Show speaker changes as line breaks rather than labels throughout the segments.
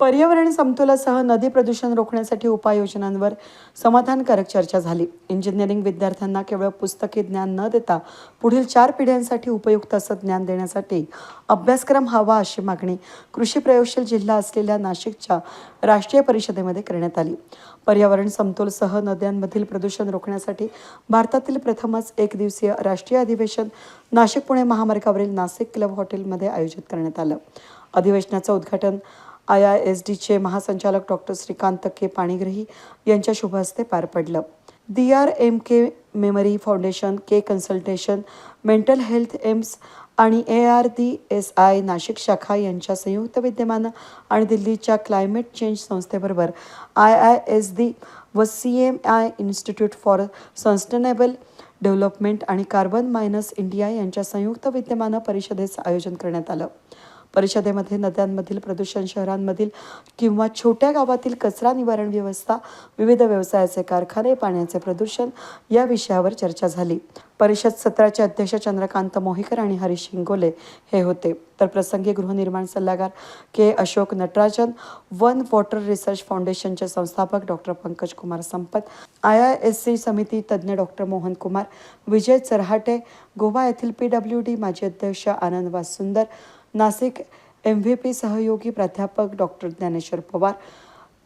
पर्यावरण समतोलासह नदी प्रदूषण रोखण्यासाठी उपाययोजनांवर समाधानकारक चर्चा झाली. इंजिनिअरिंग विद्यार्थ्यांना केवळ पुस्तकी ज्ञान न देता पुढील चार पिढ्यांसाठी उपयुक्त असं ज्ञान देण्यासाठी अभ्यासक्रम हवा अशी मागणी कृषी प्रयोगशील जिल्हा असलेल्या नाशिकच्या राष्ट्रीय परिषदेमध्ये करण्यात आली. पर्यावरण समतोलसह नद्यांमधील प्रदूषण रोखण्यासाठी भारतातील प्रथमच एक दिवसीय राष्ट्रीय अधिवेशन नाशिक पुणे महामार्गावरील नाशिक क्लब हॉटेलमध्ये आयोजित करण्यात आलं. अधिवेशनाचं उद्घाटन आय आय एस डीचे महासंचालक डॉक्टर श्रीकांत के. पाणीग्रही यांच्या शुभ हस्ते पार पडलं. D R M K memory foundation K consultation mental health AIIMS आणि A R D S I Nashik शाखा यांच्या संयुक्त विद्यमानं आणि दिल्लीच्या क्लायमेट चेंज संस्थेबरोबर आय आय एस डी व C M I institute for sustainable development आणि कार्बन मायनस इंडिया यांच्या संयुक्त विद्यमानं परिषदेचं आयोजन करण्यात आलं. परिषदेमध्ये नद्यांमधील प्रदूषण शहरांमधील किंवा छोट्या गावातील कचरा निवारण व्यवस्था विविध व्यवसायाचे कारखाने पाण्याचे प्रदूषण या विषयावर चर्चा झाली. परिषद सत्राचे अध्यक्ष चंद्रकांत मोहिकर आणि हरीश शिंगोले हे होते. तर प्रसंगी गृहनिर्माण सल्लागार K. Ashok Natarajan one water research फाउंडेशनचे संस्थापक डॉक्टर पंकज कुमार संपत आय आय एस सी समिती तज्ज्ञ डॉक्टर मोहन कुमार विजय चरहाटे गोवा येथील पी डब्ल्यू डी माजी अध्यक्ष Anand Vasundar Nashik M V P सहयोगी प्राध्यापक doctor Dnyaneshwar Pawar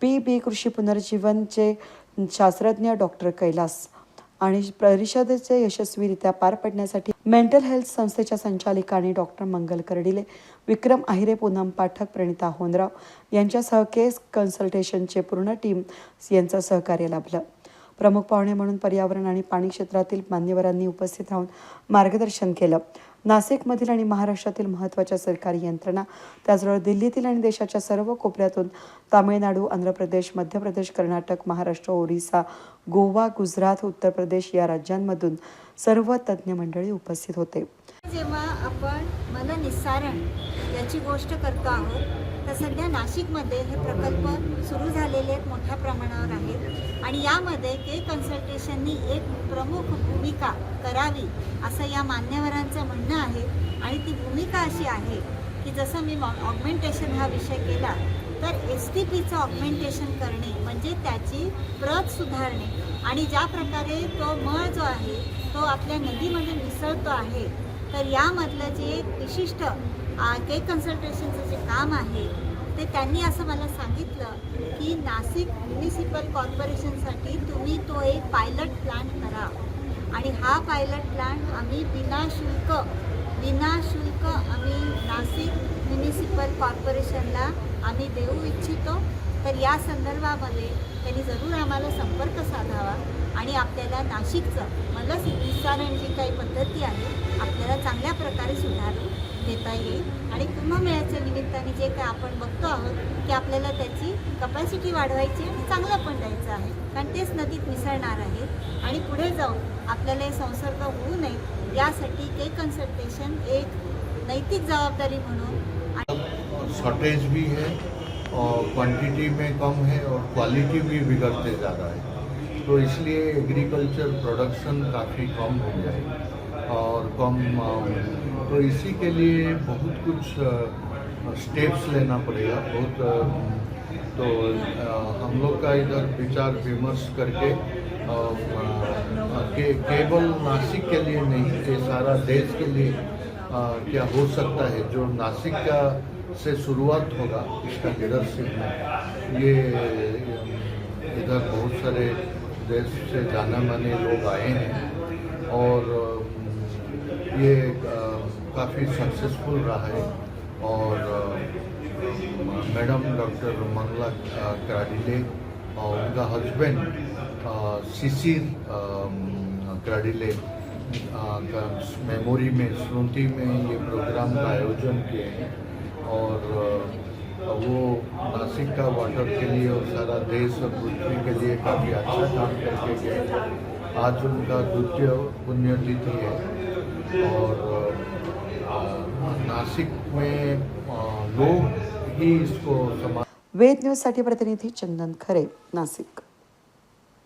P B कृषी पुनर्जीवनचे शास्त्रज्ञ डॉक्टर कैलास आणि परिषदेचे यशस्वीरित्या पार पडण्यासाठी मेंटल हेल्थ संस्थेच्या संचालिकांनी डॉक्टर मंगल कर्डिले विक्रम आहिरे पूनम पाठक प्रणिता होनराव यांच्यासह केस कन्सल्टेशनचे पूर्ण टीम यांचं सहकार्य लाभलं. प्रमुख पाहुणे म्हणून पर्यावरण आणि पाणी क्षेत्रातील मान्यवरांनी उपस्थित राहून मार्गदर्शन केलं. नाशिकमधील आणि महाराष्ट्रातील महत्त्वाच्या सरकारी यंत्रणा त्याचबरोबर दिल्लीतील आणि देशाच्या सर्व कोपऱ्यातून तामिळनाडू आंध्र प्रदेश मध्य प्रदेश कर्नाटक महाराष्ट्र ओरिसा गोवा गुजरात उत्तर प्रदेश या राज्यांमधून सर्व तज्ज्ञ मंडळी उपस्थित होते.
जेव्हा आपण मन निस्सारण याची गोष्ट करतो आहोत तर सध्या नाशिकमध्ये हे प्रकल्प सुरू झालेले आहेत मोठ्या प्रमाणावर आहेत. आणि यामध्ये के कन्सल्टेशननी एक प्रमुख भूमिका करावी असं या मान्यवरांचं म्हणणं आहे. आणि ती भूमिका अशी आहे की जसं मी ऑगमेंटेशन हा विषय केला तर एस टी पीचं ऑगमेंटेशन करणे म्हणजे त्याची प्रत सुधारणे. आणि ज्या प्रकारे तो मळ जो आहे तो आपल्या नदीमध्ये मिसळतो आहे तर यामधलं जे एक विशिष्ट के कन्सल्टेशनचं जे काम आहे ते त्यांनी असं मला सांगितलं की नाशिक म्युनिसिपल कॉर्पोरेशनसाठी तुम्ही तो एक पायलट प्लॅन करा. आणि हा पायलट प्लॅन आम्ही विनाशुल्क विनाशुल्क आम्ही नाशिक म्युनिसिपल कॉर्पोरेशनला आम्ही देऊ इच्छितो. तर या संदर्भामध्ये त्यांनी जरूर आम्हाला संपर्क साधावा आणि आपल्याला नाशिकचं मला निस्सारण जी काही पद्धती आहे आपल्याला चांगली प्रकारे सुधारून देता येईल. आणि कुंभमेळ्याच्या निमित्ताने जे काय आपण बघतो आहोत की आपल्याला त्याची कपॅसिटी वाढवायची आणि चांगलं पण द्यायचं आहे. कारण तेच नदीत मिसळणार आहे आणि पुढे जाऊन आपल्याला हे संसर्ग होऊ नये यासाठी के कन्सल्टेशन एक नैतिक जबाबदारी म्हणून आणि
शॉर्टेज भी है और क्वांटिटी में कम है और क्वालिटी भी बिगड़ते जा रहा है। तो इसलिए एग्रीकल्चर प्रोडक्शन काफ़ी कम हो गया और कम तो इसी के लिए बहुत कुछ स्टेप्स लेना पड़ेगा। बहुत तो हम लोग का इधर विचार विमर्श करके के, केवल नासिक के लिए नहीं ये सारा देश के लिए अ, क्या हो सकता है? जो नासिक का से शुरुआत होगा इसका लीडरशिप में ये इधर बहुत सारे देश से जाने माने लोग आए हैं। और ये काफ़ी सक्सेसफुल रहा है। और मैडम डॉक्टर मंगला क्राडिले और उनका हस्बैंड शिशिर क्राडिले का मेमोरी में, स्मृति में ये प्रोग्राम का आयोजन किए हैं। और वो नासिक का वाटर के लिए और सारा देश और पृथ्वी के लिए काफ़ी अच्छा काम करके गए। आज उनका द्वितीय पुण्यतिथि है। और नासिक में लोग ही इसको
वेद न्यूजसाठी प्रतिनिधी चंदन खरे नाशिक